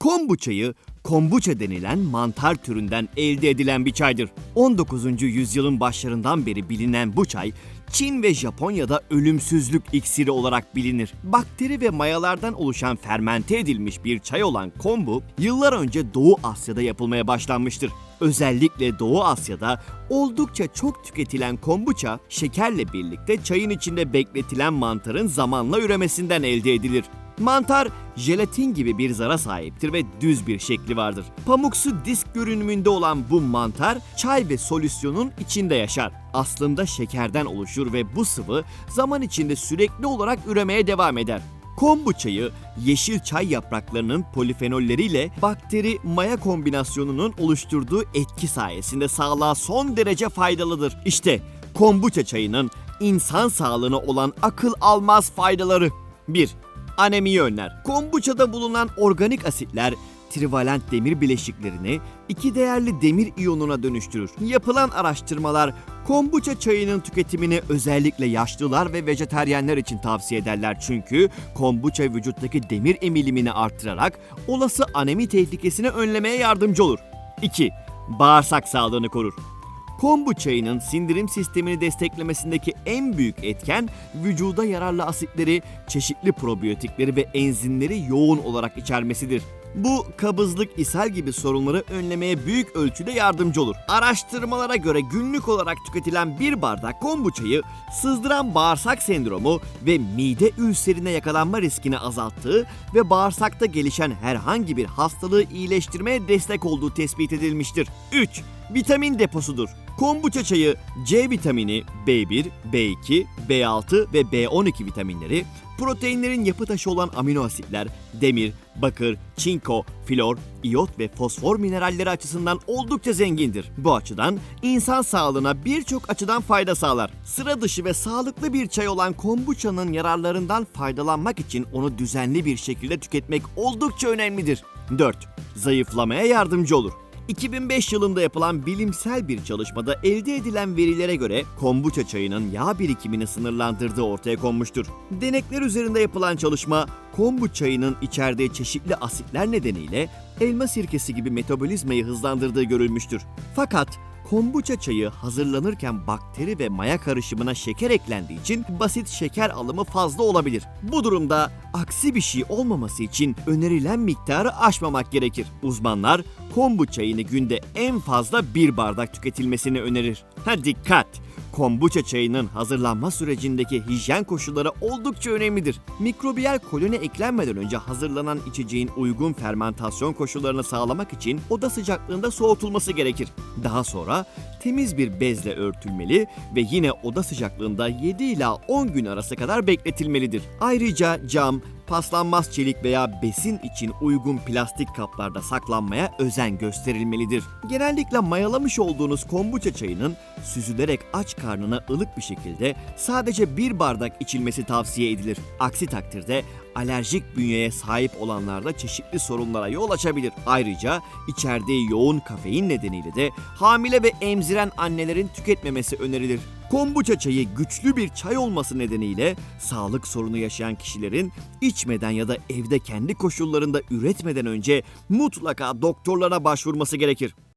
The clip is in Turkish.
Kombuçayı kombuça denilen mantar türünden elde edilen bir çaydır. 19. yüzyılın başlarından beri bilinen bu çay, Çin ve Japonya'da ölümsüzlük iksiri olarak bilinir. Bakteri ve mayalardan oluşan fermente edilmiş bir çay olan kombu, yıllar önce Doğu Asya'da yapılmaya başlanmıştır. Özellikle Doğu Asya'da oldukça çok tüketilen kombuça, şekerle birlikte çayın içinde bekletilen mantarın zamanla üremesinden elde edilir. Mantar jelatin gibi bir zara sahiptir ve düz bir şekli vardır. Pamuksu disk görünümünde olan bu mantar çay ve solüsyonun içinde yaşar. Aslında şekerden oluşur ve bu sıvı zaman içinde sürekli olarak üremeye devam eder. Kombu çayı yeşil çay yapraklarının polifenolleriyle bakteri maya kombinasyonunun oluşturduğu etki sayesinde sağlığa son derece faydalıdır. İşte kombuça çayının insan sağlığına olan akıl almaz faydaları. 1 anemiyi önler. Kombuçada bulunan organik asitler trivalent demir bileşiklerini iki değerli demir iyonuna dönüştürür. Yapılan araştırmalar kombuça çayının tüketimini özellikle yaşlılar ve vejeteryenler için tavsiye ederler çünkü kombuça vücuttaki demir emilimini arttırarak olası anemi tehlikesini önlemeye yardımcı olur. 2. Bağırsak sağlığını korur. Kombu çayının sindirim sistemini desteklemesindeki en büyük etken vücuda yararlı asitleri, çeşitli probiyotikleri ve enzimleri yoğun olarak içermesidir. Bu kabızlık, ishal gibi sorunları önlemeye büyük ölçüde yardımcı olur. Araştırmalara göre günlük olarak tüketilen bir bardak kombu çayı sızdıran bağırsak sendromu ve mide ülserine yakalanma riskini azalttığı ve bağırsakta gelişen herhangi bir hastalığı iyileştirmeye destek olduğu tespit edilmiştir. 3. Vitamin deposudur. Kombuça çayı C vitamini, B1, B2, B6 ve B12 vitaminleri, proteinlerin yapı taşı olan amino asitler, demir, bakır, çinko, flor, iyot ve fosfor mineralleri açısından oldukça zengindir. Bu açıdan insan sağlığına birçok açıdan fayda sağlar. Sıra dışı ve sağlıklı bir çay olan kombuçanın yararlarından faydalanmak için onu düzenli bir şekilde tüketmek oldukça önemlidir. 4. Zayıflamaya yardımcı olur. 2005 yılında yapılan bilimsel bir çalışmada elde edilen verilere göre kombuça çayının yağ birikimini sınırlandırdığı ortaya konmuştur. Denekler üzerinde yapılan çalışma kombu çayının içerdiği çeşitli asitler nedeniyle elma sirkesi gibi metabolizmayı hızlandırdığı görülmüştür. Fakat kombuça çayı hazırlanırken bakteri ve maya karışımına şeker eklendiği için basit şeker alımı fazla olabilir. Bu durumda aksi bir şey olmaması için önerilen miktarı aşmamak gerekir. Uzmanlar kombu çayını günde en fazla bir bardak tüketilmesini önerir. Ha dikkat! Kombuça çayının hazırlanma sürecindeki hijyen koşulları oldukça önemlidir. Mikrobiyal koloni eklenmeden önce hazırlanan içeceğin uygun fermentasyon koşullarını sağlamak için oda sıcaklığında soğutulması gerekir. Daha sonra temiz bir bezle örtülmeli ve yine oda sıcaklığında 7 ila 10 gün arası kadar bekletilmelidir. Ayrıca cam, paslanmaz çelik veya besin için uygun plastik kaplarda saklanmaya özen gösterilmelidir. Genellikle mayalamış olduğunuz kombuça çayının süzülerek aç karnına ılık bir şekilde sadece bir bardak içilmesi tavsiye edilir. Aksi takdirde alerjik bünyeye sahip olanlarda çeşitli sorunlara yol açabilir. Ayrıca içerdiği yoğun kafein nedeniyle de hamile ve emziren annelerin tüketmemesi önerilir. Kombuça çayı güçlü bir çay olması nedeniyle sağlık sorunu yaşayan kişilerin içmeden ya da evde kendi koşullarında üretmeden önce mutlaka doktorlara başvurması gerekir.